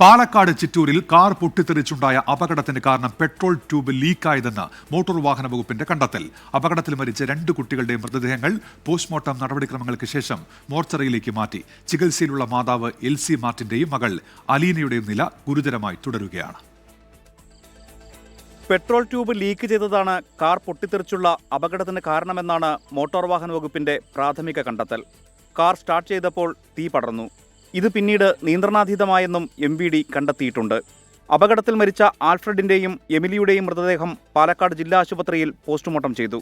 Palakkad ചിറ്റൂരിൽ car പൊട്ടിത്തെറിച്ചുണ്ടായ അപകടത്തിന് കാരണം petrol tube ലീക്കായതെന്ന് motor വാഹന വകുപ്പിന്റെ കണ്ടെത്തൽ. അപകടത്തിൽ മരിച്ച രണ്ട് കുട്ടികളുടെ മൃതദേഹങ്ങൾ പോസ്റ്റ്മോർട്ടം നടപടിക്രമങ്ങൾക്ക് ശേഷം മോർച്ചറിയിലേക്ക് മാറ്റി. ചികിത്സയിലുള്ള മാതാവ് എൽ സി മാർട്ടിന്റെയും മകൾ അലീനയുടെയും നില ഗുരുതരമായി തുടരുകയാണ്. പെട്രോൾ ട്യൂബ് ലീക്ക് ചെയ്തതാണ് കാർ പൊട്ടിത്തെറിച്ചുള്ള അപകടത്തിന് കാരണമെന്നാണ് മോട്ടോർ വാഹന വകുപ്പിന്റെ പ്രാഥമിക കണ്ടെത്തൽ. കാർ സ്റ്റാർട്ട് ചെയ്തപ്പോൾ തീ പടർന്നു. ഇത് പിന്നീട് നിയന്ത്രണാതീതമായെന്നും എം വി ഡി കണ്ടെത്തിയിട്ടുണ്ട്. അപകടത്തിൽ മരിച്ച ആൽഫ്രഡിന്റെയും എമിലിയുടെയും മൃതദേഹം പാലക്കാട് ജില്ലാ ആശുപത്രിയിൽ പോസ്റ്റ്മോർട്ടം ചെയ്തു.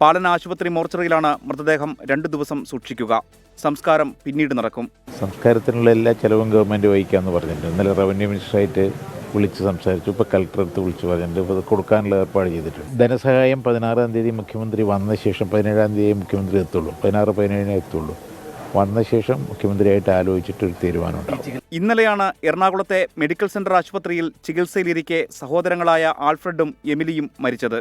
പാലന ആശുപത്രി മോർച്ചറിയിലാണ് മൃതദേഹം രണ്ടു ദിവസം സൂക്ഷിക്കുക. സംസ്കാരം പിന്നീട് നടക്കും. സംസ്കാരത്തിനുള്ള എല്ലാ ചെലവും ഗവൺമെന്റ് വഹിക്കാമെന്ന് പറഞ്ഞിട്ടുണ്ട്. ഇന്നലെ റവന്യൂ മിനിസ്റ്ററായിട്ട് വിളിച്ച് സംസാരിച്ചു. ഇപ്പോൾ കളക്ടർ അടുത്ത് വിളിച്ച് പറഞ്ഞിട്ടുണ്ട്. ഇപ്പോൾ കൊടുക്കാനുള്ള ഏർപ്പാട് ചെയ്തിട്ടുണ്ട്. ധനസഹായം പതിനാറാം തീയതി മുഖ്യമന്ത്രി വന്ന ശേഷം പതിനേഴാം തീയതി മുഖ്യമന്ത്രി എത്തുള്ളൂ. പതിനാറ് പതിനേഴിനെ എത്തുള്ളൂ. വന്ന ശേഷം മുഖ്യമന്ത്രിയായിട്ട് ആലോചിച്ചിട്ട് ഒരു തീരുമാനം ഉണ്ടാവും ഇന്നലെയാണ് എറണാകുളത്തെ മെഡിക്കൽ സെന്റർ ആശുപത്രിയിൽ ചികിത്സയിലിരിക്കെ സഹോദരങ്ങളായ ആൽഫ്രഡും എമിലിയും മരിച്ചത്.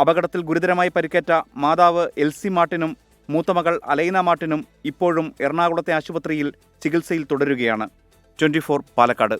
അപകടത്തിൽ ഗുരുതരമായി പരിക്കേറ്റ മാതാവ് എൽസി മാർട്ടിനും മൂത്തമകൾ അലൈന മാർട്ടിനും ഇപ്പോഴും എറണാകുളത്തെ ആശുപത്രിയിൽ ചികിത്സയിൽ തുടരുകയാണ്. ട്വന്റി പാലക്കാട്.